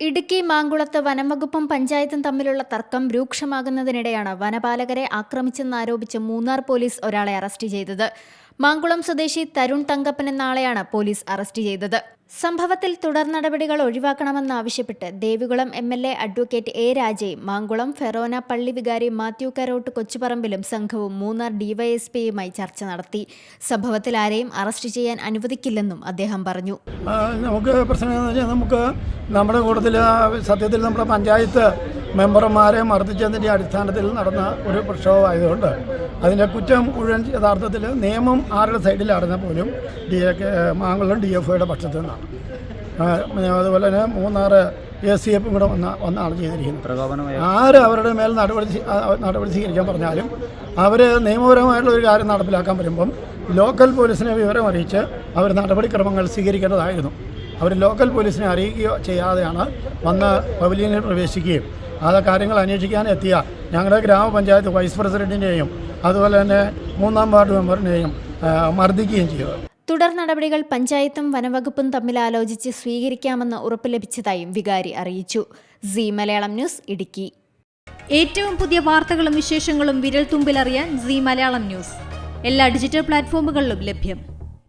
ഇടുക്കി മാങ്കുളത്ത് വനംവകുപ്പും പഞ്ചായത്തും തമ്മിലുള്ള തർക്കം രൂക്ഷമാകുന്നതിനിടെയാണ് വനപാലകരെ ആക്രമിച്ചെന്നാരോപിച്ച് മൂന്നാർ പോലീസ് ഒരാളെ അറസ്റ്റ് ചെയ്തത്. മാങ്കുളം സ്വദേശി തരുൺ തങ്കപ്പൻ നാളെയാണ് പോലീസ് അറസ്റ്റ് ചെയ്തത്. സംഭവത്തിൽ തുടർ നടപടികൾ ഒഴിവാക്കണമെന്നാവശ്യപ്പെട്ട് Devikulam M L A advocate A രാജയും Mankulam Forane പള്ളി വികാരി മാത്യു കരോട്ട് കൊച്ചുപറമ്പിലും സംഘവും മൂന്നാർ ഡിവൈഎസ്പിയുമായി ചർച്ച നടത്തി. സംഭവത്തിൽ ആരെയും അറസ്റ്റ് ചെയ്യാൻ അനുവദിക്കില്ലെന്നും അദ്ദേഹം പറഞ്ഞു. നമുക്ക് പ്രശ്നം നമുക്ക് നമ്മുടെ കൂട്ടത്തിൽ സത്യത്തിൽ നമ്മുടെ പഞ്ചായത്ത് മെമ്പർമാരെ മർദ്ദിച്ചതിന്റെ അടിസ്ഥാനത്തിൽ നടന്ന ഒരു പ്രക്ഷോഭമായതുകൊണ്ട് അതിന്റെ കുറ്റം മുഴുവൻ യഥാർത്ഥത്തിൽ നിയമം ആരുടെ സൈഡിലാണെന്ന് പോലും D A K Mankulam D F ഐയുടെ പക്ഷത്തു നിന്നാണ്. അതുപോലെ തന്നെ മൂന്നാറ് എ സി എഫും കൂടെ വന്ന ഒന്നാണ് ചെയ്തിരിക്കുന്നത്. ആര് അവരുടെ മേൽ നടപടി നടപടി സ്വീകരിക്കാൻ പറഞ്ഞാലും അവർ നിയമപരമായിട്ടുള്ള ഒരു കാര്യം നടപ്പിലാക്കാൻ വരുമ്പം ലോക്കൽ പോലീസിനെ വിവരം അറിയിച്ച് അവർ നടപടിക്രമങ്ങൾ സ്വീകരിക്കേണ്ടതായിരുന്നു. അവർ ലോക്കൽ പോലീസിനെ അറിയിക്കുകയോ ചെയ്യാതെയാണ് വന്ന് പവലിയനിൽ പ്രവേശിക്കുകയും ആ കാര്യങ്ങൾ അന്വേഷിക്കാൻ എത്തിയ ഞങ്ങളുടെ ഗ്രാമപഞ്ചായത്ത് വൈസ് പ്രസിഡന്റിനെയും അതുപോലെ തന്നെ മൂന്നാം വാർഡ് മെമ്പറിനെയും മർദ്ദിക്കുകയും ചെയ്തത് തുടർ നടപടികൾ പഞ്ചായത്തും വനവകുപ്പും തമ്മിൽ ആലോചിച്ച് സ്വീകരിക്കാമെന്ന് ഉറപ്പ് ലഭിച്ചതായും വികാരി അറിയിച്ചു. C Malayalam news Idukki. ഏറ്റവും പുതിയ വാർത്തകളും വിശേഷങ്ങളും വിരൽ തുമ്പിലറിയാൻ സി മലയാളം ന്യൂസ്. എല്ലാ ഡിജിറ്റൽ പ്ലാറ്റ്ഫോമുകളിലും ലഭ്യം.